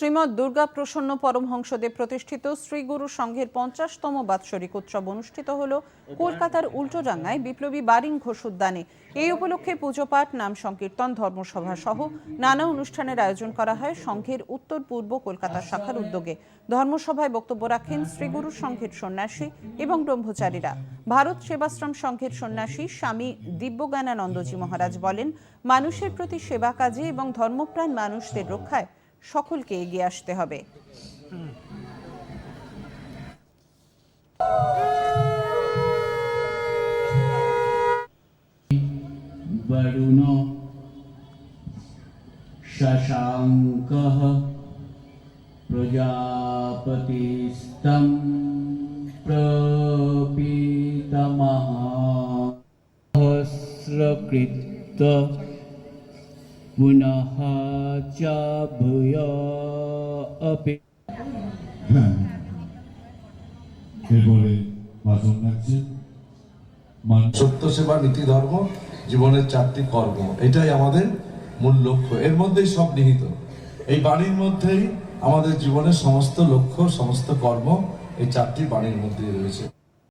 শ্রীমৎ দুর্গা প্রসন্ন পরমহংসদেব প্রতিষ্ঠিত শ্রীগুরু সংঘের পঞ্চাশতম বাৎসরিক উৎসব অনুষ্ঠিত হল কলকাতার উল্টোডাঙ্গায় বিপ্লবী বারিং ঘোষ উদ্যানে। এই উপলক্ষে পুজো পাঠ নাম সংকীর্তন, ধর্মসভা সহ নানা অনুষ্ঠানের আয়োজন করা হয় সংঘের উত্তর পূর্ব কলকাতা শাখার উদ্যোগে। ধর্মসভায় বক্তব্য রাখেন শ্রীগুরু সংঘের সন্ন্যাসী এবং ব্রহ্মচারীরা। ভারত সেবাশ্রম সংঘের সন্ন্যাসী স্বামী দিব্যজ্ঞানানন্দজি মহারাজ বলেন, মানুষের প্রতি সেবা কাজে এবং ধর্মপ্রাণ মানুষদের রক্ষায় সকলকে এগিয়ে আসতে হবে वरुणो शशाङ्कः प्रजापतिस्तं प्रपीतमः सहस्रकृत पुनः च भूय अपि হ্যাঁ এরপরে বাজন লাগছেন মানুষ সত্য সেবা নীতি ধর্ম জীবনের চারটি কর্ম এটাই আমাদের মূল লক্ষ্য এর মধ্যেই সব নিহিত এই বাণীর মধ্যেই আমাদের জীবনের সমস্ত লক্ষ্য সমস্ত কর্ম এই চারটি বাণীর মধ্যেই রয়েছে